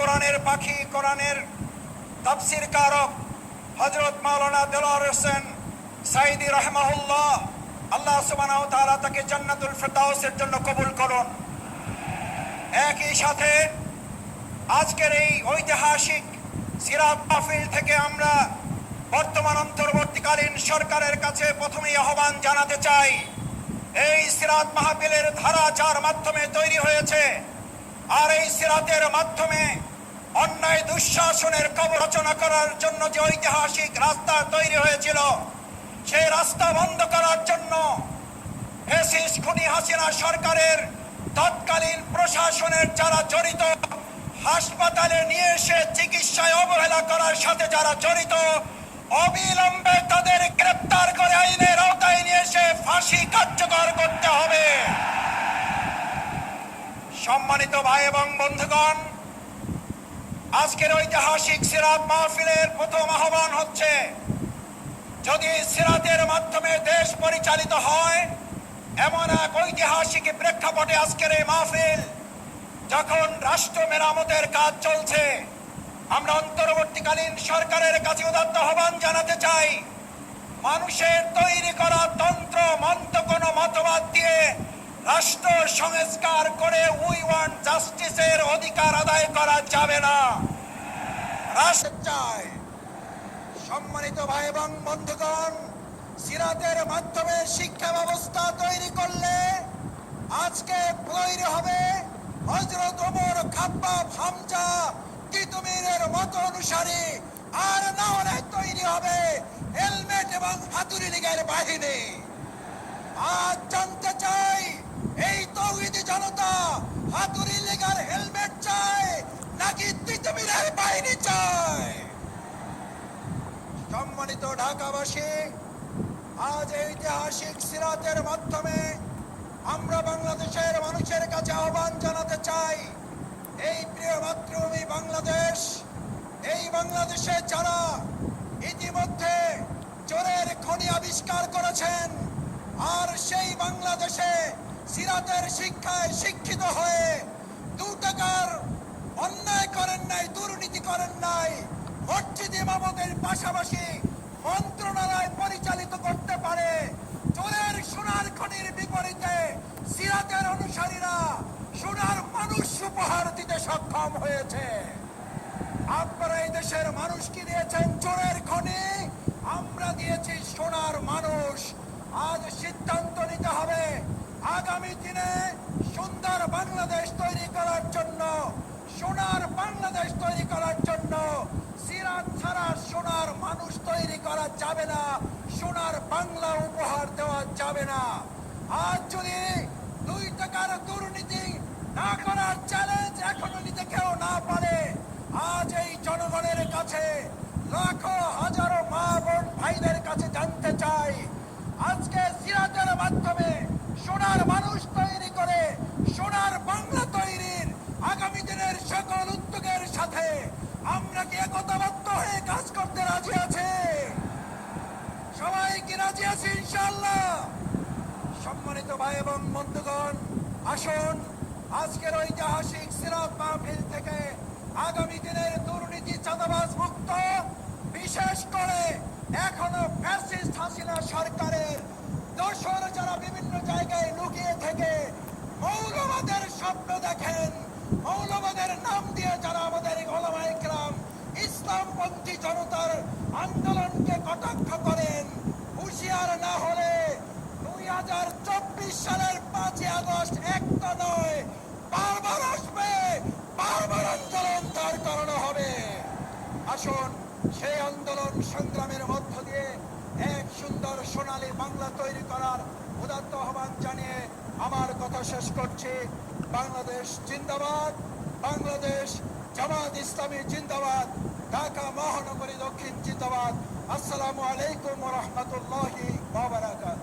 কোরআনের পাখি, কোরআনের তাফসির কারক হজরত মাওলানা দেলোয়ার হোসেন সাইদি রহমাহুল্লাহ। আল্লাহ ওয়া তাআলা তাকে জান্নাতুল ফেরদাউসের জন্য কবুল করুন। একই সাথে আজকের এই ঐতিহাসিক সিরাত মাহফিল থেকে আমরা বর্তমান অন্তর্বর্তীকালীন সরকারের কাছে প্রথমেই আহ্বান জানাতে চাই, এই সিরাত মাহফিলের ধারা যার মাধ্যমে তৈরি হয়েছে, আর এই সিরাতের মাধ্যমে অন্যায় দুঃশাসনের কবর রচনা করার জন্য যে ঐতিহাসিক রাস্তা তৈরি হয়েছিল, সেই রাস্তা বন্ধ করার জন্য ফেসিস খুনি হাসিনা সরকারের তৎকালীন প্রশাসনের যারা জড়িত, হাসপাতালে নিয়ে এসে চিকিৎসায় অবহেলা করার সাথে যারা জড়িত, অবিলম্বে তাদের গ্রেপ্তার করে আইনের আওতায় নিয়ে এসে ফাঁসি কার্যকর করতে হবে। সম্মানিত ভাই এবং বন্ধুগণ আজকের ঐতিহাসিক সিরাত মাহফিলের প্রথম আহ্বান হচ্ছে, যদি সিরাতের মাধ্যমে দেশ পরিচালিত হয়, এমন এক ঐতিহাসিক প্রেক্ষাপটে আজকের এই মাহফিল, যখন রাষ্ট্র মেরামতের কাজ চলছে, আমরা অন্তর্বর্তীকালীন সরকারের কাছে উদাত্ত আহ্বান জানাতে চাই, মানুষের তৈরি করা তন্ত্র, মন্ত্র কোনো মতবাদ দিয়ে রাষ্ট্র সংস্কার করে উই ওয়ান জাস্টিসের অধিকার আদায় করা যাবে না। রাষ্ট্র চায়। সম্মানিত ভাই এবং বন্ধুগণ, সিরাতের মাধ্যমে শিক্ষা ব্যবস্থা তৈরি করলে আজকে তৈরি হবে হজরত ওমর খাব্বাব হামজা তিতুমিরের মত অনুসারী। আর না হলে তৈরি হবে হেলমেট এবং হাতুড়ি লীগের বাহিনী। তিতুমিরের বাহিনী চায় সম্মানিত ঢাকাবাসী, আজ ঐতিহাসিক সিরাতের মাধ্যমে আমরা বাংলাদেশের মানুষের কাছে আহ্বান জানাতে চাই, এই প্রিয় মাতৃভূমি বাংলাদেশ, এই বাংলাদেশে যারা ইতিমধ্যে চোরের খনি আবিষ্কার করেছেন, আর সেই বাংলাদেশে সিরাতের শিক্ষায় শিক্ষিত হয়ে দু টাকার অন্যায় করেন নাই দুর্নীতি করেন নাই, মসজিদ ইমামতের পাশাপাশি মন্ত্রণালয় পরিচালিত করতে পারে। চোরের সোনার খনির বিপরীতে সিরাতের অনুসারীরা সোনার মানুষ উপহার দিতে সক্ষম হয়েছে। আপনারা এই দেশের মানুষকে দিয়েছেন? চোরের খনি? আমরা দিয়েছি সোনার মানুষ। আজ সিদ্ধান্ত নিতে হবে, আগামী দিনে সুন্দর বাংলাদেশ তৈরি করার জন্য সোনার বাংলাদেশ তৈরি করার জন্য সিরাত ছাড়া সোনার মানুষ তৈরি করা যাবে না, সোনার বাংলা উপহার দেওয়া যাবে না। আজ যদি দুই টাকার দুর্নীতি না করার চ্যালেঞ্জ এখনও নিতে কেউ না পারে, আজ এই জনগণের কাছে লাখো হাজারো মা বোন ভাইদের কাছে জানতে চাই, আজকে সিরাতের মাধ্যমে ভাই এবং বন্ধুগণ, আসুন আজকের ঐতিহাসিক সিরাত মাহফিল থেকে আগামী দিনের দুর্নীতি, চাঁদাবাজ মুক্ত, বিশেষ করে এখনও ফ্যাসিস্ট হাসিনা সরকারের দোসর যারা বিভিন্ন জায়গায় লুকিয়ে থেকে মৌলবাদের স্বপ্ন দেখেন, মৌলবাদের নাম দিয়ে যারা আমাদের গলামাই গ্রাম ইসলামপন্থী জনতার আন্দোলনকে কটাক্ষ করেন হুঁশিয়ার না হলে দুই হাজার চব্বিশ সালের পাঁচই আগস্ট একটা নয়, বারবার আসবে, বারবার আন্দোলন তার কারণে হবে। আসুন, সেই আন্দোলন সংগ্রামের মধ্য দিয়ে এক সুন্দর সোনালী বাংলা তৈরি করার উদাত্ত আহ্বান জানিয়ে আমার কথা শেষ করছি। বাংলাদেশ জিন্দাবাদ, বাংলাদেশ জামাত ইসলামী জিন্দাবাদ, ঢাকা মহানগরী দক্ষিণ জিন্দাবাদ। আসসালামু আলাইকুম রহমতুল্লাহি বাবারাকাত